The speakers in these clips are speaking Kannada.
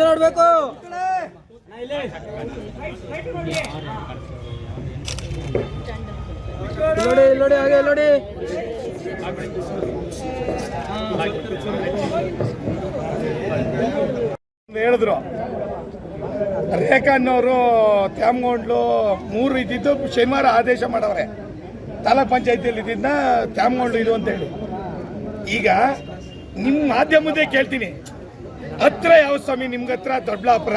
ಮುಂದೆ ನೋಡ್ಬೇಕು. ನೋಡಿ ನೋಡಿ, ಹಾಗೆ ನೋಡಿ. ಹೇಳಿದ್ರು. ರೇಖಾನವರು ತ್ಯಾಮಗೊಂಡ್ಲು ಮೂರು ಇದ್ದಿದ್ದು ಶನಿವಾರ ಆದೇಶ ಮಾಡವ್ರೆ. ತಾಲೂಕ್ ಪಂಚಾಯತಿಯಲ್ಲಿ ಇದ್ದಿದ್ದ ತ್ಯಾಮಗೊಂಡ್ಲು ಇದು ಅಂತ ಹೇಳಿ. ಈಗ ನಿಮ್ಮ ಮಾಧ್ಯಮದೇ ಕೇಳ್ತೀನಿ. ಹತ್ರ ಯಾವ ಸ್ವಾಮಿ, ನಿಮ್ಗೆ ಹತ್ರ? ದೊಡ್ಡಬಳ್ಳಾಪುರ?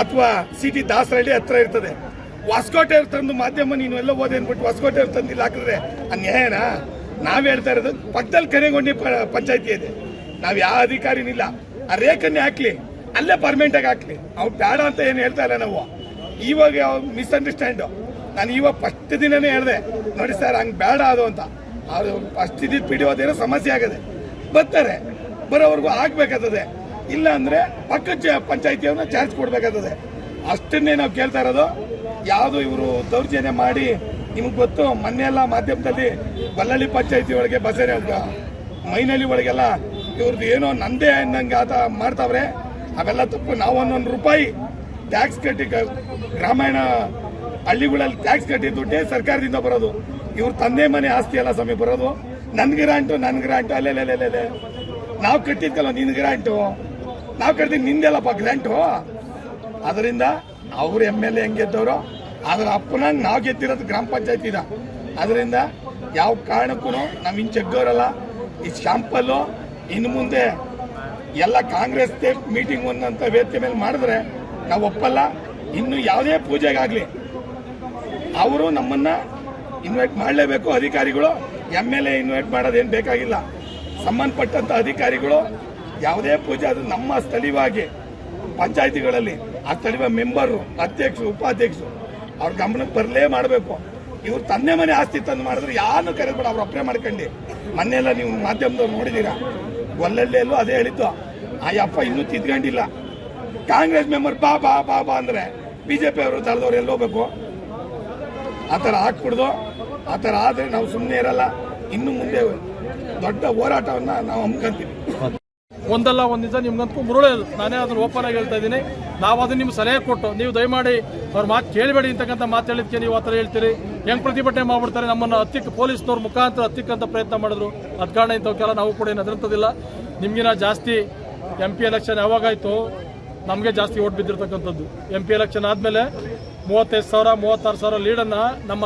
ಅಥವಾ ಸಿಟಿ ದಾಸರಳ್ಳಿ ಹತ್ರ ಇರ್ತದೆ. ಹೊಸಕೋಟೆ ತಂದು ಮಾಧ್ಯಮ, ನೀನು ಎಲ್ಲ ಓದಿ ಅನ್ಬಿಟ್ಟು ಹೊಸಕೋಟೆ ತಂದಿಲ್ಲ ಹಾಕಿದ್ರೆ ಅನ್ಯಾಯನಾ? ನಾವ್ ಹೇಳ್ತಾ ಇರೋದು ಪಕ್ಕದಲ್ಲಿ ಕನೆಗೊಂಡಿ ಪಂಚಾಯತಿ ಇದೆ. ನಾವ್ ಯಾವ ಅಧಿಕಾರಿನಿಲ್ಲ ಆ ರೇಖನ್ನೇ ಹಾಕ್ಲಿ, ಅಲ್ಲೇ ಪರ್ಮನೆಂಟ್ ಆಗಿ ಹಾಕ್ಲಿ. ಅವ್ರು ಬೇಡ ಅಂತ ಏನು ಹೇಳ್ತಾ ಇಲ್ಲ ನಾವು. ಇವಾಗ ಮಿಸ್ಅಂಡರ್ಸ್ಟ್ಯಾಂಡ್ ನಾನು ಇವಾಗ ಫಸ್ಟ್ ದಿನನೇ ಹೇಳಿದೆ, ನೋಡಿ ಸರ್, ಹಂಗೆ ಬೇಡ ಅದು ಅಂತ. ಅದು ಫಸ್ಟ್ ಇದ್ದಿದ್ದು ಪಿಡಿಯೋದೇನೋ ಸಮಸ್ಯೆ ಆಗದೆ. ಬರ್ತಾರೆ. ಬರೋವರೆಗೂ ಆಗ್ಬೇಕಾಗ್ತದೆ. ಇಲ್ಲ ಅಂದ್ರೆ ಪಕ್ಕದ ಪಂಚಾಯತಿಯವ್ರನ್ನ ಚಾರ್ಜ್ ಕೊಡ್ಬೇಕಾಗ್ತದೆ. ಅಷ್ಟನ್ನೇ ನಾವು ಕೇಳ್ತಾ ಇರೋದು. ಯಾವುದು ಇವರು ದೌರ್ಜನ್ಯ ಮಾಡಿ ನಿಮಗೆ ಗೊತ್ತು, ಮೊನ್ನೆ ಎಲ್ಲ ಮಾಧ್ಯಮದಲ್ಲಿ ಬಲ್ಲಳ್ಳಿ ಪಂಚಾಯತಿ ಒಳಗೆ ಬಸರೆ ಮೈನಳ್ಳಿ ಒಳಗೆಲ್ಲ ಇವ್ರದ್ದು ಏನೋ ನಂದೇ ಅನ್ನಂಗೆ ಆತ ಮಾಡ್ತಾವ್ರೆ. ಅವೆಲ್ಲ ತಪ್ಪು. ನಾವು ಒಂದೊಂದು ರೂಪಾಯಿ ಟ್ಯಾಕ್ಸ್ ಕಟ್ಟಿ ಗ್ರಾಮೀಣ ಹಳ್ಳಿಗಳಲ್ಲಿ ಟ್ಯಾಕ್ಸ್ ಕಟ್ಟಿ ದುಡ್ಡೇ ಸರ್ಕಾರದಿಂದ ಬರೋದು. ಇವ್ರ ತಂದೆ ಮನೆ ಆಸ್ತಿ ಎಲ್ಲ ಸಮಯ ಬರೋದು. ನನ್ ಗ್ರಾಂಟು ನನ್ ಗ್ರಾಂಟು, ಅಲ್ಲೆಲ್ಲೆಲ್ಲೆಲ್ಲೆ. ನಾವು ಕಟ್ಟಿದ್ದಲ್ಲ ನಿನ್ ಗ್ರಾಂಟು ನಾವು ಕಟ್ಟಿದ್ ನಿಂದೆಲ್ಲಪ್ಪ ಗ್ರಾಂಟು ಅದರಿಂದ ಅವ್ರ ಎಂ ಎಲ್ ಎ ಹೆಂಗೆ ಗೆದ್ದವರು ಅದ್ರ ಅಪ್ಪನಾಗ ನಾವು ಗೆದ್ದಿರೋದು ಗ್ರಾಮ ಪಂಚಾಯತ್ ಇದ. ಅದರಿಂದ ಯಾವ ಕಾರಣಕ್ಕೂ ನಾವು ಇನ್ನು ಜಗ್ಗೋರಲ್ಲ ಈ ಶಾಂಪಲ್ಲು ಇನ್ನು ಮುಂದೆ ಎಲ್ಲ ಕಾಂಗ್ರೆಸ್ ಮೀಟಿಂಗ್ ಒಂದಂತ ವೇದಿಕೆ ಮೇಲೆ ಮಾಡಿದ್ರೆ ನಾವು ಒಪ್ಪಲ್ಲ. ಇನ್ನು ಯಾವುದೇ ಪೂಜೆಗಾಗಲಿ ಅವರು ನಮ್ಮನ್ನ ಇನ್ವೈಟ್ ಮಾಡಲೇಬೇಕು ಅಧಿಕಾರಿಗಳು. ಎಂ ಎಲ್ ಎ ಇನ್ವೈಟ್ ಮಾಡೋದೇನು ಬೇಕಾಗಿಲ್ಲ. ಸಂಬಂಧಪಟ್ಟಂತ ಅಧಿಕಾರಿಗಳು ಯಾವುದೇ ಪೂಜೆ ಅದು ನಮ್ಮ ಸ್ಥಳೀಯವಾಗಿ, ಪಂಚಾಯತಿಗಳಲ್ಲಿ, ಆ ಸ್ಥಳೀಯ ಮೆಂಬರು, ಅಧ್ಯಕ್ಷರು, ಉಪಾಧ್ಯಕ್ಷರು, ಅವ್ರ ಗಮನಕ್ಕೆ ಬರಲೇ ಮಾಡಬೇಕು. ಇವ್ರು ತಂದೆ ಮನೆ ಆಸ್ತಿ ತಂದು ಮಾಡಿದ್ರೆ ಯಾರನ್ನು ಕರೆದ್ಬಿಡ ಅವ್ರು ಅಪ್ಲೈ ಮಾಡ್ಕೊಂಡು. ಮೊನ್ನೆಲ್ಲ ನೀವು ಮಾಧ್ಯಮದವ್ರು ನೋಡಿದ್ದೀರಾ ಎಲ್ಲೋ ಅದೇ ಹೇಳಿದ್ದು. ಆ ಅಪ್ಪ ಇನ್ನೂ ತಿದ್ಕೊಂಡಿಲ್ಲ. ಕಾಂಗ್ರೆಸ್ ಮೆಂಬರ್ ಬಾ ಬಾ ಬಾ ಬಾ ಅಂದ್ರೆ ಬಿಜೆಪಿ ಅವರು ತಳೆದವ್ರು ಎಲ್ಲಿ ಹೋಗ್ಬೇಕು? ಆ ಥರ ಹಾಕ್ಬಿಡ್ದು. ಆ ಥರ ಆದರೆ ನಾವು ಸುಮ್ಮನೆ ಇರಲ್ಲ. ಇನ್ನು ಮುಂದೆ ದೊಡ್ಡ ಹೋರಾಟವನ್ನ ನಾವು ಹಮ್ಮಿಕೊಂತೀವಿ. ಒಂದಲ್ಲ, ಒಂದು ದಿವಸ ನಿಮ್ಗಂತೂ ಅದು ನಾನೇ ಅದನ್ನು ಓಪನ್ ಆಗಿ ಹೇಳ್ತಾ ಇದ್ದೀನಿ. ನಾವು ಅದನ್ನ ನಿಮ್ಗೆ ಸಲಹೆ ಕೊಟ್ಟು, ನೀವು ದಯಮಾಡಿ ಅವ್ರ ಮಾತು ಕೇಳಬೇಡಿ ಅಂತಕ್ಕಂಥ ಮಾತು ಹೇಳಿದ್ಕೆ ನೀವು ಆ ಥರ ಹೇಳ್ತೀರಿ. ಹೆಂಗ್ ಪ್ರತಿಭಟನೆ ಮಾಡ್ಬಿಡ್ತಾರೆ, ನಮ್ಮನ್ನು ಹತ್ತಿಕ್ಕೆ ಪೊಲೀಸ್ನವ್ರ ಮುಖಾಂತರ ಹತ್ತಿಕ್ಕಂತ ಪ್ರಯತ್ನ ಮಾಡಿದ್ರು. ಅದ್ ಕಾರಣ ಇಂಥವಕ್ಕೆಲ್ಲ ನಾವು ಕೂಡ ಏನು ಅದರಂಥದ್ದಿಲ್ಲ ನಿಮ್ಗಿನ ಜಾಸ್ತಿ ಎಂ ಪಿ ಎಲೆಕ್ಷನ್ ಯಾವಾಗಾಯ್ತು ನಮಗೆ ಜಾಸ್ತಿ ಓಟ್ ಬಿದ್ದಿರ್ತಕ್ಕಂಥದ್ದು. ಎಂ ಪಿ ಎಲೆಕ್ಷನ್ ಆದಮೇಲೆ ಮೂವತ್ತೈದು ಸಾವಿರ, ಮೂವತ್ತಾರು ಸಾವಿರ ಲೀಡನ್ನು ನಮ್ಮ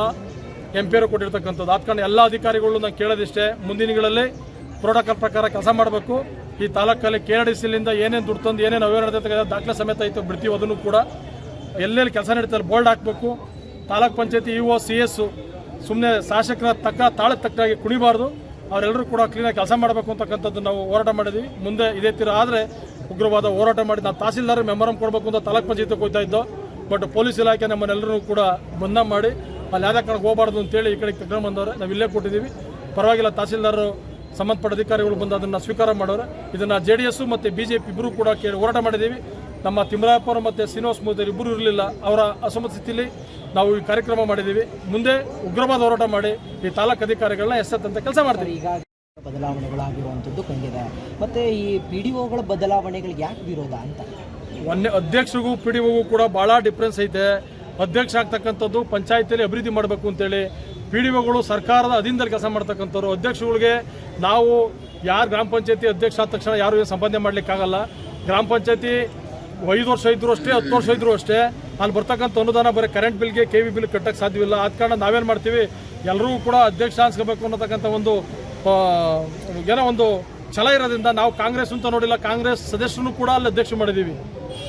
ಎಂ ಪಿ ಅವರು ಕೊಟ್ಟಿರ್ತಕ್ಕಂಥದ್ದು. ಆದ ಕಾರಣ ಎಲ್ಲ ಅಧಿಕಾರಿಗಳು ನಾನು ಕೇಳೋದಿಷ್ಟೇ, ಮುಂದಿನಗಳಲ್ಲಿ ದಿನಗಳಲ್ಲಿ ಪ್ರೋಟೋಕಾಲ್ ಪ್ರಕಾರ ಕೆಲಸ ಮಾಡಬೇಕು. ಈ ತಾಲೂಕಲ್ಲಿ ಕೆ ಆರ್ ಡಿ ಸಿಲಿಂದ ಏನೇನು ದುಡ್ಡು ತಂದು ಏನೇನು ನಡೆದ ದಾಖಲೆ ಸಮೇತ ಇತ್ತು ಬಿಡ್ತೀವಿ ಅದನ್ನು ಕೂಡ. ಎಲ್ಲೆಲ್ಲಿ ಕೆಲಸ ನಡೀತಾರೆ ಬೋರ್ಡ್ ಹಾಕಬೇಕು. Taluk panchayati E O C S ಸುಮ್ಮನೆ ಶಾಸಕರ ತಕ್ಕ ತಾಳ ತಕ್ಕಾಗಿ ಕುಣಿಬಾರ್ದು. ಅವರೆಲ್ಲರೂ ಕೂಡ ಕ್ಲೀನಾಗಿ ಕೆಲಸ ಮಾಡಬೇಕು ಅಂತಕ್ಕಂಥದ್ದು ನಾವು ಹೋರಾಟ ಮಾಡಿದ್ವಿ. ಮುಂದೆ ಇದೇ ತೀರ ಆದರೆ ಉಗ್ರವಾದ ಹೋರಾಟ ಮಾಡಿ ನಾವು ತಹಸೀಲ್ದಾರ್ ಮೆಮೊರಂ ಕೊಡಬೇಕು ಅಂತ ತಾಲೂಕ್ ಪಂಚಾಯತಿಗೆ ಹೋಗ್ತಾ ಬಟ್ ಪೊಲೀಸ್ ಇಲಾಖೆ ನಮ್ಮನ್ನೆಲ್ಲರೂ ಕೂಡ ಬಂದ ಮಾಡಿ ಅಲ್ಲಿ ಯಾವುದೇ ಕಾರಣಕ್ಕೆ ಹೋಗಬಾರ್ದು ಅಂತೇಳಿ ಈ ಕಡೆ ಕರ್ಕೊಂಡು ಬಂದವ್ರೆ. ನಾವು ಇಲ್ಲೇ ಕೊಟ್ಟಿದ್ದೀವಿ. ಪರವಾಗಿಲ್ಲ ತಹಸೀಲ್ದಾರರು ಸಂಬಂಧಪಟ್ಟ ಅಧಿಕಾರಿಗಳು ಬಂದು ಅದನ್ನು ಸ್ವೀಕಾರ ಮಾಡೋರು. ಇದನ್ನು ಜೆ ಡಿ ಎಸ್ ಮತ್ತು ಬಿ ಜೆ ಪಿ ಇಬ್ಬರು ಕೂಡ ಕೇಳಿ ಹೋರಾಟ ಮಾಡಿದ್ದೀವಿ. ನಮ್ಮ ತಿಮ್ಮರಾಯಪ್ಪರ ಮತ್ತು ಶ್ರೀನಿವಾಸ ಮೂರ್ತಿಯವರು ಇಬ್ಬರು ಇರಲಿಲ್ಲ. ಅವರ ಅಸಮಸ್ಥಿತಿಯಲ್ಲಿ ಸ್ಥಿತಿಯಲ್ಲಿ ನಾವು ಈ ಕಾರ್ಯಕ್ರಮ ಮಾಡಿದ್ದೀವಿ. ಮುಂದೆ ಉಗ್ರವಾದ ಹೋರಾಟ ಮಾಡಿ ಈ ತಾಲೂಕು ಅಧಿಕಾರಿಗಳನ್ನ ಎಸ್ಸತ್ತಂತ ಕೆಲಸ ಮಾಡ್ತೀವಿ. ಈಗ ಬದಲಾವಣೆಗಳಾಗಿರುವಂಥದ್ದು ಕಂಡಿದೆ ಮತ್ತು ಈ ಪಿ ಡಿ ಒಗಳ ಬದಲಾವಣೆಗಳಿಗೆ ಯಾಕೆ ವಿರೋಧ ಅಂತ? ಒಂದೇ ಅಧ್ಯಕ್ಷರಿಗೂ ಪಿ ಡಿ ಕೂಡ ಭಾಳ ಡಿಫ್ರೆನ್ಸ್ ಐತೆ. ಅಧ್ಯಕ್ಷ ಆಗ್ತಕ್ಕಂಥದ್ದು, ಪಂಚಾಯತಿಯಲ್ಲಿ ಅಭಿವೃದ್ಧಿ ಮಾಡಬೇಕು ಅಂತೇಳಿ ಪಿ ಡಿ ಒಗಳು ಸರ್ಕಾರದ ಅಧೀನದಲ್ಲಿ ಕೆಲಸ ಮಾಡ್ತಕ್ಕಂಥವ್ರು. ಅಧ್ಯಕ್ಷಗಳಿಗೆ ನಾವು ಯಾರು ಗ್ರಾಮ ಪಂಚಾಯತಿ ಅಧ್ಯಕ್ಷ ಆದ ತಕ್ಷಣ ಯಾರು ಸಂಬಂಧ ಮಾಡಲಿಕ್ಕಾಗಲ್ಲ. ಗ್ರಾಮ ಪಂಚಾಯತಿ ಐದು ವರ್ಷ ಇದ್ರು ಅಷ್ಟೇ, ಹತ್ತು ವರ್ಷ ಇದ್ರು ಅಷ್ಟೇ. ಅಲ್ಲಿ ಬರ್ತಕ್ಕಂಥ ಅನುದಾನ ಬರೀ ಕರೆಂಟ್ ಬಿಲ್ಗೆ ಕೆ ವಿ ಬಿಲ್ ಕಟ್ಟಕ್ಕೆ ಸಾಧ್ಯವಿಲ್ಲ. ಆದ ಕಾರಣ ನಾವೇನು ಮಾಡ್ತೀವಿ ಎಲ್ಲರೂ ಕೂಡ ಅಧ್ಯಕ್ಷ ಅನ್ಸ್ಕೋಬೇಕು ಅನ್ನತಕ್ಕಂಥ ಒಂದು ಏನೋ ಒಂದು ಛಲ ಇರೋದ್ರಿಂದ ನಾವು ಕಾಂಗ್ರೆಸ್ ಅಂತ ನೋಡಿಲ್ಲ, ಕಾಂಗ್ರೆಸ್ ಸದಸ್ಯರನ್ನು ಕೂಡ ಅಲ್ಲಿ ಅಧ್ಯಕ್ಷ ಮಾಡಿದ್ದೀವಿ.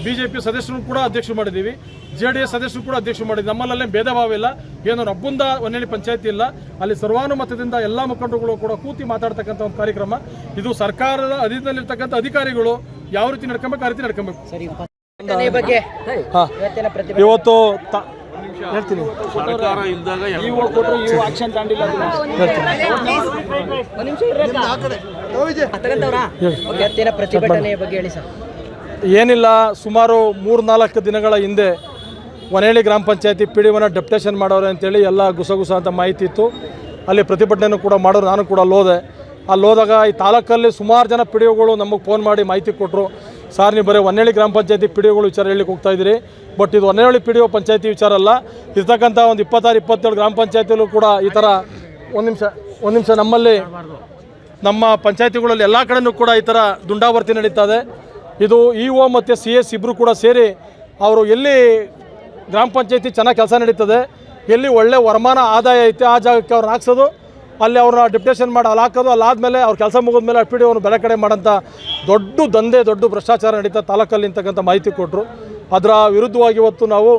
ಬಿ ಜೆ ಪಿ ಸದಸ್ಯರನ್ನು ಕೂಡ ಅಧ್ಯಕ್ಷರು ಮಾಡಿದ್ದೀವಿ ಜೆ ಡಿ ಎಸ್ ಸದಸ್ಯರು ಕೂಡ ಅಧ್ಯಕ್ಷರು ಮಾಡಿದ್ದೀವಿ ನಮ್ಮಲ್ಲೇ ಭೇದ ಭಾವ ಇಲ್ಲ ಏನೋ ಒಬ್ಬಂದ ಒಂದೇಳಿ ಪಂಚಾಯತಿ ಇಲ್ಲ ಅಲ್ಲಿ ಸರ್ವಾನುಮತದಿಂದ ಎಲ್ಲ ಮುಖಂಡರುಗಳು ಕೂಡ ಕೂತಿ ಮಾತಾಡ್ತಕ್ಕಂಥ ಒಂದು ಕಾರ್ಯಕ್ರಮ ಇದು ಸರ್ಕಾರದ ಅಧೀನದಲ್ಲಿರ್ತಕ್ಕಂಥ ಅಧಿಕಾರಿಗಳು ಯಾವ ರೀತಿ ನಡ್ಕೊಬೇಕು ಆ ರೀತಿ ನಡ್ಕೊಬೇಕು ಸರಿ ಪ್ರತಿಭಟನೆ ಬಗ್ಗೆ ಇವತ್ತಿನ ಪ್ರತಿಭಟನೆ ಇವತ್ತು ಹೇಳ್ತೀನಿ ಇವತ್ತಿನ ಪ್ರತಿಭಟನೆಯ ಬಗ್ಗೆ ಹೇಳಿ ಸರ್ ಏನಿಲ್ಲ, ಸುಮಾರು ಮೂರು ನಾಲ್ಕು ದಿನಗಳ ಹಿಂದೆ ವನೇಳಿ ಗ್ರಾಮ ಪಂಚಾಯತಿ ಪಿ ಡಿ ಒನ ಡೆಪ್ಟೇಷನ್ ಮಾಡೋರು ಅಂತೇಳಿ ಎಲ್ಲ ಗುಸಗುಸ ಅಂತ ಮಾಹಿತಿ ಇತ್ತು. ಅಲ್ಲಿ ಪ್ರತಿಭಟನೆಯನ್ನು ಕೂಡ ಮಾಡೋರು, ನಾನು ಕೂಡ ಅಲ್ಲೋದೆ ಅಲ್ಲಿ ಹೋದಾಗ ಈ ತಾಲೂಕಲ್ಲಿ ಸುಮಾರು ಜನ ಪಿ ಡಿ ನಮಗೆ ಫೋನ್ ಮಾಡಿ ಮಾಹಿತಿ ಕೊಟ್ಟರು ಸಾರ್, ನೀವು ಬರೀ ಹೊನ್ನೇಳಿ ಗ್ರಾಮ ಪಂಚಾಯತಿ ಪಿ ಡಿ ವಿಚಾರ ಹೇಳಿಕ್ಕೆ ಹೋಗ್ತಾ ಇದ್ದೀರಿ. ಬಟ್ ಇದು ಹೊನ್ನೇಳಿ ಪಿ ಡಿ ಪಂಚಾಯತಿ ವಿಚಾರ ಅಲ್ಲ. ಇರ್ತಕ್ಕಂಥ ಒಂದು ಇಪ್ಪತ್ತಾರು, ಇಪ್ಪತ್ತೇಳು ಗ್ರಾಮ ಪಂಚಾಯತಿಯಲ್ಲೂ ಕೂಡ ಈ ಥರ ಒಂದು ನಿಮಿಷ ಒಂದು ನಿಮಿಷ ನಮ್ಮಲ್ಲಿ ನಮ್ಮ ಪಂಚಾಯತಿಗಳಲ್ಲಿ ಎಲ್ಲ ಕಡೆನೂ ಕೂಡ ಈ ಥರ ದುಂಡಾವರ್ತಿ ನಡೀತಾ ಇದೆ. ಇದು ಇ ಒ ಮತ್ತು ಸಿ ಎಸ್ ಇಬ್ಬರು ಕೂಡ ಸೇರಿ ಅವರು ಎಲ್ಲಿ ಗ್ರಾಮ ಪಂಚಾಯತಿ ಚೆನ್ನಾಗಿ ಕೆಲಸ ನಡೀತದೆ, ಎಲ್ಲಿ ಒಳ್ಳೆ ವರಮಾನ ಆದಾಯ ಐತೆ ಆ ಜಾಗಕ್ಕೆ ಅವ್ರನ್ನ ಹಾಕ್ಸೋದು, ಅಲ್ಲಿ ಅವ್ರನ್ನ ಡಿಪ್ಟೇಷನ್ ಮಾಡಿ ಅಲ್ಲಿ ಹಾಕೋದು, ಅಲ್ಲಿ ಆದಮೇಲೆ ಅವ್ರ ಕೆಲಸ ಮುಗಿದ್ಮೇಲೆ ಪಿ ಡಿ ಅವ್ರನ್ನ ಬೇರೆ ಕಡೆ ಮಾಡೋಂಥ ದೊಡ್ಡ ದಂಧೆ, ದೊಡ್ಡ ಭ್ರಷ್ಟಾಚಾರ ನಡೀತಾ ತಾಲೂಕಲ್ಲಿ ಅಂತಕ್ಕಂಥ ಮಾಹಿತಿ ಕೊಟ್ಟರು ಅದರ ವಿರುದ್ಧವಾಗಿ ಇವತ್ತು ನಾವು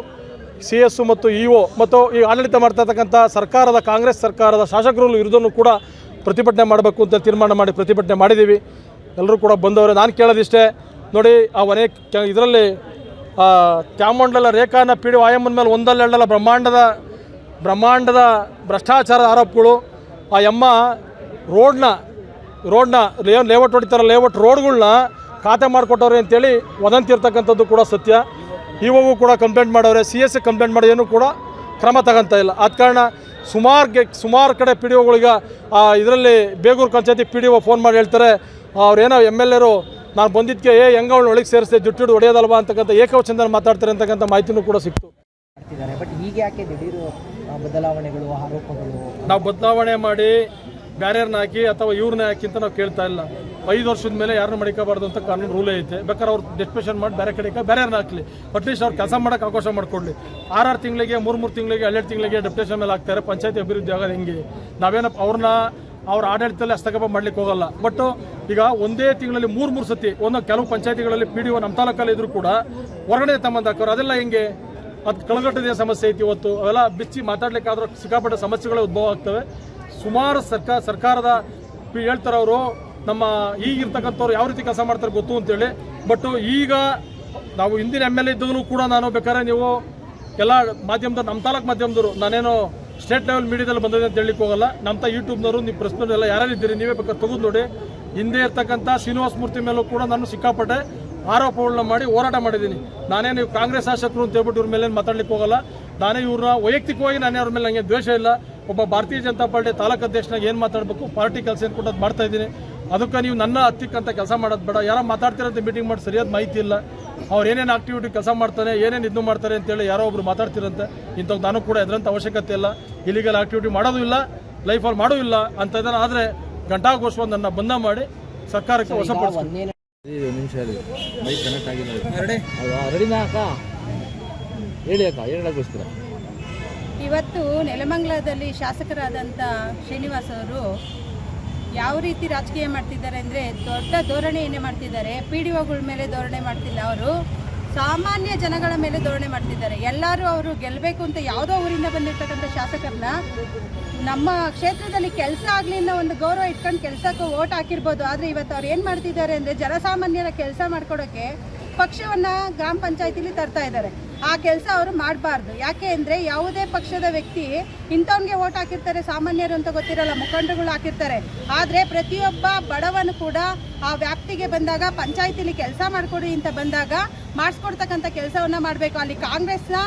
ಸಿ ಎಸ್ ಮತ್ತು ಇ ಒ ಮತ್ತು ಈ ಆಡಳಿತ ಮಾಡ್ತಾ ಸರ್ಕಾರದ, ಕಾಂಗ್ರೆಸ್ ಸರ್ಕಾರದ ಶಾಸಕರು ವಿರುದ್ಧನೂ ಕೂಡ ಪ್ರತಿಭಟನೆ ಮಾಡಬೇಕು ಅಂತ ತೀರ್ಮಾನ ಮಾಡಿ ಪ್ರತಿಭಟನೆ ಮಾಡಿದ್ದೀವಿ. ಎಲ್ಲರೂ ಕೂಡ ಬಂದವರು, ನಾನು ಕೇಳೋದಿಷ್ಟೇ ನೋಡಿ, ಆ ಒನೆ ಇದರಲ್ಲಿ ತ್ಯಾಮಂಡಲ ರೇಖಾನ ಪಿ ಡಿ ಆಯಮ್ಮನ ಮೇಲೆ ಒಂದಲ್ಲ ಎರಡಲ್ಲ ಬ್ರಹ್ಮಾಂಡದ ಬ್ರಹ್ಮಾಂಡದ ಭ್ರಷ್ಟಾಚಾರದ ಆರೋಪಗಳು. ಆ ಎಮ್ಮ ರೋಡ್ನ ರೋಡ್ನ ಲೇ, ಲೇಔಟ್ ಹೊಡಿತಾರ, ಲೇಔಟ್ ರೋಡ್ಗಳನ್ನ ಖಾತೆ ಮಾಡಿಕೊಟ್ಟವ್ರೆ ಅಂತೇಳಿ ವದಂತಿ ಇರ್ತಕ್ಕಂಥದ್ದು ಕೂಡ ಸತ್ಯ. ಇವಾಗೂ ಕೂಡ ಕಂಪ್ಲೇಂಟ್ ಮಾಡೋರೆ ಸಿ ಎಸ್ ಕಂಪ್ಲೇಂಟ್ ಮಾಡಿ ಏನೂ ಕೂಡ ಕ್ರಮ ತಗೊಂತ ಇಲ್ಲ. ಆದ ಕಾರಣ ಸುಮಾರು ಗೆ, ಸುಮಾರು ಕಡೆ ಪಿ ಡಿ ಒಗಳಿಗೆ ಇದರಲ್ಲಿ Begur panchayati P D O phone ಮಾಡಿ ಹೇಳ್ತಾರೆ. ಅವ್ರೇನೋ ಎಂ ಎಲ್ ಎರು ನಾನು ಬಂದಿದ್ದಕ್ಕೆ ಏ ಹೆಂಗ ಅವಳು ಒಳಗೆ ಸೇರಿಸಿದೆ? ಜುಟ್ಟು ಹೊಡೆಯೋದಲ್ವಾ? ಅಂತಕ್ಕಂಥ ಏಕವಚನದಲ್ಲಿ ಮಾತಾಡ್ತಾರೆ ಅಂತಕ್ಕಂಥ ಮಾಹಿತಿನೂ ಕೂಡ ಸಿಕ್ತು. ಬದಲಾವಣೆಗಳು ಆರೋಪಗಳು? ನಾವು ಬದಲಾವಣೆ ಮಾಡಿ ಬ್ಯಾರಿಯರ್ನ ಹಾಕಿ ಅಥವಾ ಇವ್ರನ್ನ ಹಾಕಿ ಅಂತ ನಾವು ಕೇಳ್ತಾ ಇಲ್ಲ. ಐದು ವರ್ಷದ ಮೇಲೆ ಯಾರನ್ನೂ ಮಡಿಕೋಬಾರ್ದು ಅಂತ ಕಾನೂನು ರೂಲೇ ಐತೆ. ಬೇಕಾದ್ರೆ ಅವ್ರು ಡೆಸ್ಪೆಷನ್ ಮಾಡಿ ಬೇರೆ ಕಡೆಗೆ ಬೇರೆಯವ್ರನ್ನ ಹಾಕಲಿ. ಅಟ್ಲೀಸ್ಟ್ ಅವ್ರು ಕೆಲಸ ಮಾಡೋಕೆ ಅವಕಾಶ ಮಾಡಿಕೊಡ್ಲಿ. ಆರಾರು ತಿಂಗಳಿಗೆ ಮೂರು ಮೂರು ತಿಂಗಳಿಗೆ ಎರಡೆರಡು ತಿಂಗಳಿಗೆ ಡೆಪ್ಟೇಷನ್ ಮೇಲೆ ಹಾಕ್ತಾರೆ. ಪಂಚಾಯತಿ ಅಭಿವೃದ್ಧಿ ಆಗೋದು ಹೆಂಗೆ? ನಾವೇನಪ್ಪ ಅವ್ರನ್ನ ಅವ್ರ ಆಡಳಿತದಲ್ಲಿ ಹಸ್ತಕ್ಷೇಪ ಮಾಡ್ಲಿಕ್ಕೆ ಹೋಗಲ್ಲ. ಬಟ್ ಈಗ ಒಂದೇ ತಿಂಗಳಲ್ಲಿ ಮೂರು ಮೂರು ಸತಿ ಒಂದು ಕೆಲವು ಪಂಚಾಯತಿಗಳಲ್ಲಿ ಪಿ ಡಿ ಒ ನಮ್ಮ ತಾಲೂಕಲ್ಲಿ ಇದ್ರು ಕೂಡ ಹೊರಗಡೆ ತಮ್ಮಂದು ಹಾಕೋರು ಅದೆಲ್ಲ ಹೆಂಗೆ? ಅದು ಕಳಗಟ್ಟದ ಸಮಸ್ಯೆ ಐತಿ ಇವತ್ತು. ಅವೆಲ್ಲ ಬಿಚ್ಚಿ ಮಾತಾಡ್ಲಿಕ್ಕಾದ್ರೂ ಸಿಕ್ಕಾಪಟ್ಟೆ ಸಮಸ್ಯೆಗಳು ಉದ್ಭವ ಆಗ್ತವೆ. ಸುಮಾರು ಸರ್ಕಾರ ಸರ್ಕಾರದ ಹೇಳ್ತಾರೆ ಅವರು, ನಮ್ಮ ಈಗಿರ್ತಕ್ಕಂಥವ್ರು ಯಾವ ರೀತಿ ಕೆಲಸ ಮಾಡ್ತಾರೆ ಗೊತ್ತು ಅಂತೇಳಿ. ಬಟ್ ಈಗ ನಾವು ಹಿಂದಿನ ಎಂ ಎಲ್ ಎ ಇದ್ದಾಗಲೂ ಕೂಡ ನಾನು ಬೇಕಾದ್ರೆ ನೀವು ಎಲ್ಲ ಮಾಧ್ಯಮದ ನಮ್ಮ ತಾಲೂಕು ಮಾಧ್ಯಮದವರು, ನಾನೇನು ಸ್ಟೇಟ್ ಲೆವೆಲ್ ಮೀಡಿಯಾದಲ್ಲಿ ಬಂದಿದೆ ಅಂತ ಹೇಳಲಿಕ್ಕೆ ಹೋಗಲ್ಲ. ನಮ್ಮ ಯೂಟ್ಯೂಬ್ನವರು, ನೀವು ಪ್ರಶ್ನೆಲ್ಲ ಇದ್ದೀರಿ, ನೀವೇ ಬೇಕಾದ್ರೆ ತೆಗೆದು ನೋಡಿ. ಹಿಂದೆ ಇರ್ತಕ್ಕಂಥ ಶ್ರೀನಿವಾಸ ಮೂರ್ತಿ ಮೇಲೂ ಕೂಡ ನಾನು ಸಿಕ್ಕಾಪಟ್ಟೆ ಆರೋಪಗಳನ್ನ ಮಾಡಿ ಹೋರಾಟ ಮಾಡಿದ್ದೀನಿ. ನಾನೇ ನೀವು ಕಾಂಗ್ರೆಸ್ ಶಾಸಕರು ಅಂತ ಹೇಳ್ಬಿಟ್ಟು ಇವ್ರ ಮೇಲೆ ಮಾತಾಡ್ಲಿಕ್ಕೆ ಹೋಗಲ್ಲ. ನಾನೇ ಇವ್ರನ್ನ ವೈಯಕ್ತಿಕವಾಗಿ ನಾನೇ ಅವ್ರ ಮೇಲೆ ನನಗೆ ದ್ವೇಷ ಇಲ್ಲ. ಒಬ್ಬ ಭಾರತೀಯ ಜನತಾ ಪಾರ್ಟಿ ತಾಲೂಕು ಅಧ್ಯಕ್ಷನಾಗ ಏನು ಮಾತಾಡಬೇಕು ಪಾರ್ಟಿ ಕೆಲಸ ಏನು ಕೊಟ್ಟದ್ದು ಮಾಡ್ತಾ ಇದ್ದೀನಿ. ಅದಕ್ಕೆ ನೀವು ನನ್ನ ಹತ್ತಿಕ್ಕಂತ ಕೆಲಸ ಮಾಡೋದು ಬೇಡ. ಯಾರೋ ಮಾತಾಡ್ತಿರೋದು ಮೀಟಿಂಗ್ ಮಾಡಿ ಸರಿಯಾದ ಮಾಹಿತಿ ಇಲ್ಲ. ಅವ್ರು ಏನೇನು ಆಕ್ಟಿವಿಟಿ ಕೆಲಸ ಮಾಡ್ತಾನೆ ಏನೇನು ಇದು ಮಾಡ್ತಾರೆ ಅಂತೇಳಿ ಯಾರೋ ಒಬ್ರು ಮಾತಾಡ್ತಿರಂತೆ. ಇಂಥವ್ ನಾನು ಕೂಡ ಎದ್ರಂಥ ಅವಶ್ಯಕತೆ ಇಲ್ಲ. ಇಲ್ಲಿಗೆಲ್ಲ ಆಕ್ಟಿವಿಟಿ ಮಾಡೋದು ಇಲ್ಲ ಲೈಫಲ್ಲಿ ಮಾಡೋ ಇಲ್ಲ ಅಂತ ಇದನ್ನು ಆದರೆ ಗಂಟಾಘೋಷವಾಗಿ ನನ್ನ ಬಂದ ಮಾಡಿ ಸರ್ಕಾರಕ್ಕೆ ಹೊಸ ನಿಮಿಷ ಮೈಕ್ ಕನೆಕ್ಟ್ ಆಗಿಲ್ಲ ಹೇಳಿ ಅಕ್ಕ ಹೇಳಕ್ಕೋಸ್ಕರ ಇವತ್ತು ನೆಲಮಂಗಲದಲ್ಲಿ ಶಾಸಕರಾದಂಥ ಶ್ರೀನಿವಾಸ್ ಅವರು ಯಾವ ರೀತಿ ರಾಜಕೀಯ ಮಾಡ್ತಿದ್ದಾರೆ ಅಂದರೆ ದೊಡ್ಡ ಧೋರಣೆಯನ್ನೇ ಮಾಡ್ತಿದ್ದಾರೆ. ಪಿ ಡಿ ಒಗಳ ಮೇಲೆ ಧೋರಣೆ ಮಾಡ್ತಿಲ್ಲ ಅವರು. ಸಾಮಾನ್ಯ ಜನಗಳ ಮೇಲೆ ಧೋರಣೆ ಮಾಡ್ತಿದ್ದಾರೆ. ಎಲ್ಲರೂ ಅವರು ಗೆಲ್ಲಬೇಕು ಅಂತ ಯಾವುದೋ ಊರಿಂದ ಬಂದಿರ್ತಕ್ಕಂಥ ಶಾಸಕರನ್ನ ನಮ್ಮ ಕ್ಷೇತ್ರದಲ್ಲಿ ಕೆಲಸ ಆಗಲಿ ಅನ್ನೋ ಒಂದು ಗೌರವ ಇಟ್ಕೊಂಡು ಕೆಲಸಕ್ಕೆ ಓಟ್ ಹಾಕಿರ್ಬೋದು. ಆದರೆ ಇವತ್ತು ಅವ್ರು ಏನು ಮಾಡ್ತಿದ್ದಾರೆ ಅಂದರೆ ಜನಸಾಮಾನ್ಯರ ಕೆಲಸ ಮಾಡ್ಕೊಡೋಕ್ಕೆ ಪಕ್ಷವನ್ನು ಗ್ರಾಮ ಪಂಚಾಯತಿಲಿ ತರ್ತಾ ಇದ್ದಾರೆ. ಆ ಕೆಲಸ ಅವರು ಮಾಡಬಾರ್ದು. ಯಾಕೆ ಅಂದರೆ ಯಾವುದೇ ಪಕ್ಷದ ವ್ಯಕ್ತಿ ಇಂಥವ್ನಿಗೆ ಓಟ್ ಹಾಕಿರ್ತಾರೆ, ಸಾಮಾನ್ಯರು ಅಂತ ಗೊತ್ತಿರಲ್ಲ, ಮುಖಂಡರುಗಳು ಹಾಕಿರ್ತಾರೆ. ಆದರೆ ಪ್ರತಿಯೊಬ್ಬ ಬಡವನು ಕೂಡ ಆ ವ್ಯಾಪ್ತಿಗೆ ಬಂದಾಗ, ಪಂಚಾಯತಿಲಿ ಕೆಲಸ ಮಾಡಿಕೊಡಿ ಅಂತ ಬಂದಾಗ, ಮಾಡಿಸ್ಕೊಡ್ತಕ್ಕಂಥ ಕೆಲಸವನ್ನು ಮಾಡಬೇಕು. ಅಲ್ಲಿ ಕಾಂಗ್ರೆಸ್ನ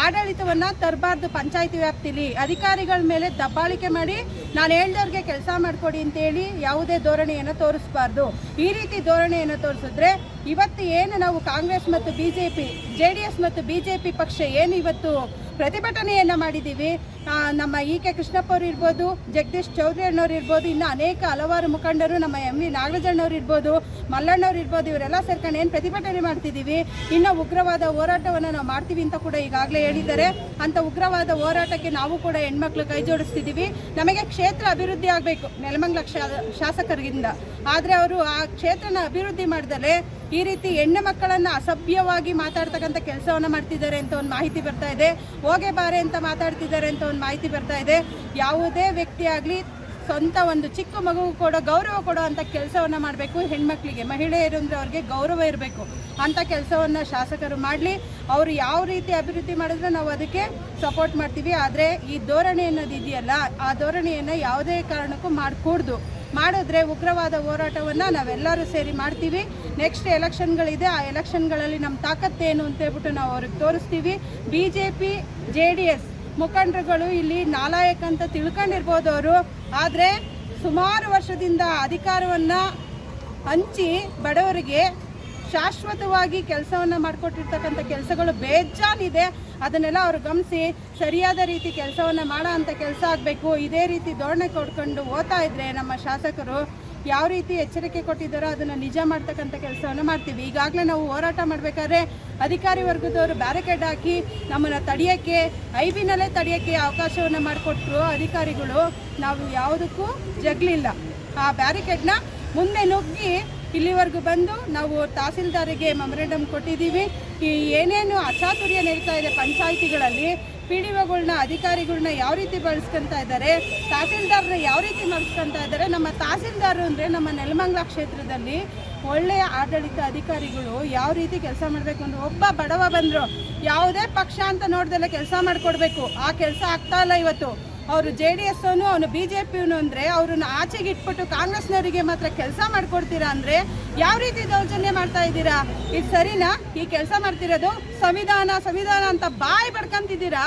ಆಡಳಿತವನ್ನ ತರಬಾರ್ದು ಪಂಚಾಯಿತಿ ವ್ಯಾಪ್ತಿಲಿ. ಅಧಿಕಾರಿಗಳ ಮೇಲೆ ದಬ್ಬಾಳಿಕೆ ಮಾಡಿ ನಾನು ಹೇಳ್ದವ್ರಿಗೆ ಕೆಲಸ ಮಾಡಿಕೊಡಿ ಅಂತೇಳಿ ಯಾವುದೇ ಧೋರಣೆಯನ್ನು ತೋರಿಸಬಾರ್ದು. ಈ ರೀತಿ ಧೋರಣೆಯನ್ನು ತೋರಿಸಿದ್ರೆ ಇವತ್ತು ಏನು ನಾವು ಕಾಂಗ್ರೆಸ್ ಮತ್ತು B J P J D ಮತ್ತು ಬಿ ಪಕ್ಷ ಏನು ಇವತ್ತು ಪ್ರತಿಭಟನೆಯನ್ನು ಮಾಡಿದ್ದೀವಿ ನಮ್ಮ ಇ ಕೆ ಕೃಷ್ಣಪ್ಪ ಅವರು ಇರ್ಬೋದು, ಜಗದೀಶ್ ಚೌಧರಿ ಅಣ್ಣವ್ರು ಇರ್ಬೋದು, ಇನ್ನು ಅನೇಕ ಹಲವಾರು ಮುಖಂಡರು ನಮ್ಮ ಎಂ ವಿ ನಾಗರಾಜಣ್ಣವ್ರು ಇರ್ಬೋದು, ಮಲ್ಲಣ್ಣವ್ರು ಇರ್ಬೋದು, ಇವರೆಲ್ಲ ಸೇರ್ಕೊಂಡು ಏನು ಪ್ರತಿಭಟನೆ ಮಾಡ್ತಿದ್ದೀವಿ, ಇನ್ನು ಉಗ್ರವಾದ ಹೋರಾಟವನ್ನು ನಾವು ಮಾಡ್ತೀವಿ ಅಂತ ಕೂಡ ಈಗಾಗಲೇ ಹೇಳಿದ್ದಾರೆ. ಅಂತ ಉಗ್ರವಾದ ಹೋರಾಟಕ್ಕೆ ನಾವು ಕೂಡ ಹೆಣ್ಮಕ್ಳು ಕೈ ಜೋಡಿಸ್ತಿದ್ದೀವಿ. ನಮಗೆ ಕ್ಷೇತ್ರ ಅಭಿವೃದ್ಧಿ ಆಗಬೇಕು ನೆಲಮಂಗ್ಲ ಶಾಸಕರಿಂದ ಆದರೆ ಅವರು ಆ ಕ್ಷೇತ್ರನ ಅಭಿವೃದ್ಧಿ ಮಾಡಿದರೆ ಈ ರೀತಿ ಹೆಣ್ಣು ಮಕ್ಕಳನ್ನು ಅಸಭ್ಯವಾಗಿ ಮಾತಾಡ್ತಕ್ಕಂಥ ಕೆಲಸವನ್ನು ಮಾಡ್ತಿದ್ದಾರೆ ಅಂತ ಒಂದು ಮಾಹಿತಿ ಬರ್ತಾ ಇದೆ. ಹೋಗೆ ಬಾರೆ ಅಂತ ಮಾತಾಡ್ತಿದ್ದಾರೆ ಅಂತ ಒಂದು ಮಾಹಿತಿ ಬರ್ತಾ ಇದೆ. ಯಾವುದೇ ವ್ಯಕ್ತಿ ಆಗಲಿ ಸ್ವಂತ ಒಂದು ಚಿಕ್ಕ ಮಗು ಕೊಡೋ, ಗೌರವ ಕೊಡೋ ಅಂತ ಕೆಲಸವನ್ನ ಮಾಡಬೇಕು. ಹೆಣ್ಮಕ್ಳಿಗೆ, ಮಹಿಳೆಯರು ಅಂದರೆ ಅವ್ರಿಗೆ ಗೌರವ ಇರಬೇಕು ಅಂಥ ಕೆಲಸವನ್ನ ಶಾಸಕರು ಮಾಡಲಿ. ಅವರು ಯಾವ ರೀತಿ ಅಭಿವೃದ್ಧಿ ಮಾಡಿದ್ರೆ ನಾವು ಅದಕ್ಕೆ ಸಪೋರ್ಟ್ ಮಾಡ್ತೀವಿ. ಆದರೆ ಈ ಧೋರಣೆ ಅನ್ನೋದು ಇದೆಯಲ್ಲ, ಆ ಧೋರಣೆಯನ್ನು ಯಾವುದೇ ಕಾರಣಕ್ಕೂ ಮಾಡಕೂಡ್ದು. ಮಾಡಿದ್ರೆ ಉಗ್ರವಾದ ಹೋರಾಟವನ್ನು ನಾವೆಲ್ಲರೂ ಸೇರಿ ಮಾಡ್ತೀವಿ. ನೆಕ್ಸ್ಟ್ ಎಲೆಕ್ಷನ್ಗಳಿದೆ. ಆ ಎಲೆಕ್ಷನ್ಗಳಲ್ಲಿ ನಮ್ಮ ತಾಕತ್ತೇನು ಅಂತ ಹೇಳ್ಬಿಟ್ಟು ನಾವು ಅವ್ರಿಗೆ ತೋರಿಸ್ತೀವಿ. B J P J D S ಮುಖಂಡರುಗಳು ಇಲ್ಲಿ ನಾಲಾಯಕ್ ಅಂತ ತಿಳ್ಕೊಂಡಿರ್ಬೋದು ಅವರು ಆದರೆ ಸುಮಾರು ವರ್ಷದಿಂದ ಅಧಿಕಾರವನ್ನು ಹಂಚಿ ಬಡವರಿಗೆ ಶಾಶ್ವತವಾಗಿ ಕೆಲಸವನ್ನು ಮಾಡಿಕೊಟ್ಟಿರ್ತಕ್ಕಂಥ ಕೆಲಸಗಳು ಬೇಜಾನಿದೆ ಅದನ್ನೆಲ್ಲ ಅವರು ಗಮನಿಸಿ ಸರಿಯಾದ ರೀತಿ ಕೆಲಸವನ್ನು ಮಾಡೋ ಅಂಥ ಕೆಲಸ ಆಗಬೇಕು. ಇದೇ ರೀತಿ ಧೋರಣೆ ಕೊಡ್ಕೊಂಡು ಓದ್ತಾ ಇದ್ದರೆ ನಮ್ಮ ಶಾಸಕರು ಯಾವ ರೀತಿ ಎಚ್ಚರಿಕೆ ಕೊಟ್ಟಿದ್ದಾರೋ ಅದನ್ನು ನಿಜ ಮಾಡ್ತಕ್ಕಂಥ ಕೆಲಸವನ್ನು ಮಾಡ್ತೀವಿ. ಈಗಾಗಲೇ ನಾವು ಹೋರಾಟ ಮಾಡಬೇಕಾದ್ರೆ ಅಧಿಕಾರಿ ವರ್ಗದವರು ಬ್ಯಾರಿಕೇಡ್ ಹಾಕಿ ನಮ್ಮನ್ನು ತಡೆಯೋಕ್ಕೆ ಬಿನಲ್ಲೇ ತಡೆಯೋಕ್ಕೆ ಅವಕಾಶವನ್ನು ಮಾಡಿಕೊಟ್ರು ಅಧಿಕಾರಿಗಳು. ನಾವು ಯಾವುದಕ್ಕೂ ಜಗ್ಲಿಲ್ಲ. ಆ ಬ್ಯಾರಿಕೇಡ್ನ ಮುಂದೆ ನುಗ್ಗಿ ಇಲ್ಲಿವರೆಗೂ ಬಂದು ನಾವು ತಹಸೀಲ್ದಾರಿಗೆ ಮೆಮೊರೆಂಡಮ್ ಕೊಟ್ಟಿದ್ದೀವಿ. ಈ ಏನೇನು ಅಚಾತುರ್ಯ ನಡೀತಾ ಇದೆ ಪಂಚಾಯಿತಿಗಳಲ್ಲಿ ಪಿ ಡಿ ಒಗಳನ್ನ ಅಧಿಕಾರಿಗಳನ್ನ ಯಾವ ರೀತಿ ಬಳಸ್ಕೊಂತ ಇದ್ದಾರೆ, ತಹಸೀಲ್ದಾರ್ನ ಯಾವ ರೀತಿ ಬಳಸ್ಕೊಂತ ಇದ್ದಾರೆ, ನಮ್ಮ ತಹಸೀಲ್ದಾರು ಅಂದರೆ ನಮ್ಮ ನೆಲಮಂಗಲ ಕ್ಷೇತ್ರದಲ್ಲಿ ಒಳ್ಳೆಯ ಆಡಳಿತ ಅಧಿಕಾರಿಗಳು ಯಾವ ರೀತಿ ಕೆಲಸ ಮಾಡಬೇಕು ಅಂದ್ರೆ ಒಬ್ಬ ಬಡವ ಬಂದರು ಯಾವುದೇ ಪಕ್ಷ ಅಂತ ನೋಡ್ದೆಲ್ಲ ಕೆಲಸ ಮಾಡಿಕೊಡ್ಬೇಕು. ಆ ಕೆಲಸ ಆಗ್ತಾ ಇಲ್ಲ ಇವತ್ತು. ಅವರು ಜೆ ಡಿ ಎಸ್ ಅವನು ಬಿ ಜೆ ಪಿಯವನು ಅಂದರೆ ಅವ್ರನ್ನ ಆಚೆಗೆ ಇಟ್ಬಿಟ್ಟು ಕಾಂಗ್ರೆಸ್ನವರಿಗೆ ಮಾತ್ರ ಕೆಲಸ ಮಾಡ್ಕೊಡ್ತೀರಾ ಅಂದರೆ ಯಾವ ರೀತಿ ದೌರ್ಜನ್ಯ ಮಾಡ್ತಾ ಇದ್ದೀರಾ? ಇದು ಸರಿನಾ? ಈ ಕೆಲಸ ಮಾಡ್ತಿರೋದು ಸಂವಿಧಾನ ಸಂವಿಧಾನ ಅಂತ ಬಾಯಿ ಬಡ್ಕೊಂತಿದ್ದೀರಾ?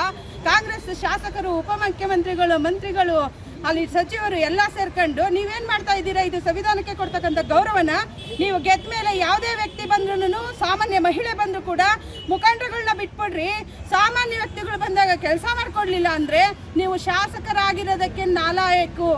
ಕಾಂಗ್ರೆಸ್ ಶಾಸಕರು, ಉಪಮುಖ್ಯಮಂತ್ರಿಗಳು, ಮಂತ್ರಿಗಳು ಅಲ್ಲಿ ಸಚಿವರು ಎಲ್ಲ ಸೇರ್ಕೊಂಡು ನೀವೇನು ಮಾಡ್ತಾ ಇದ್ದೀರಾ? ಇದು ಸಂವಿಧಾನಕ್ಕೆ ಕೊಡ್ತಕ್ಕಂಥ ಗೌರವನ ನೀವು ಗೆದ್ದ ಮೇಲೆ ಯಾವುದೇ ವ್ಯಕ್ತಿ ಬಂದ್ರೂ ಸಾಮಾನ್ಯ ಮಹಿಳೆ ಬಂದರೂ ಕೂಡ ಮುಖಂಡರುಗಳನ್ನ ಬಿಟ್ಬಿಡ್ರಿ. ಸಾಮಾನ್ಯ ವ್ಯಕ್ತಿಗಳು ಬಂದಾಗ ಕೆಲಸ ಮಾಡಿಕೊಡ್ಲಿಲ್ಲ ಅಂದ್ರೆ ನೀವು ಶಾಸಕರಾಗಿರೋದಕ್ಕೆ ನಾಲಾಯಕು.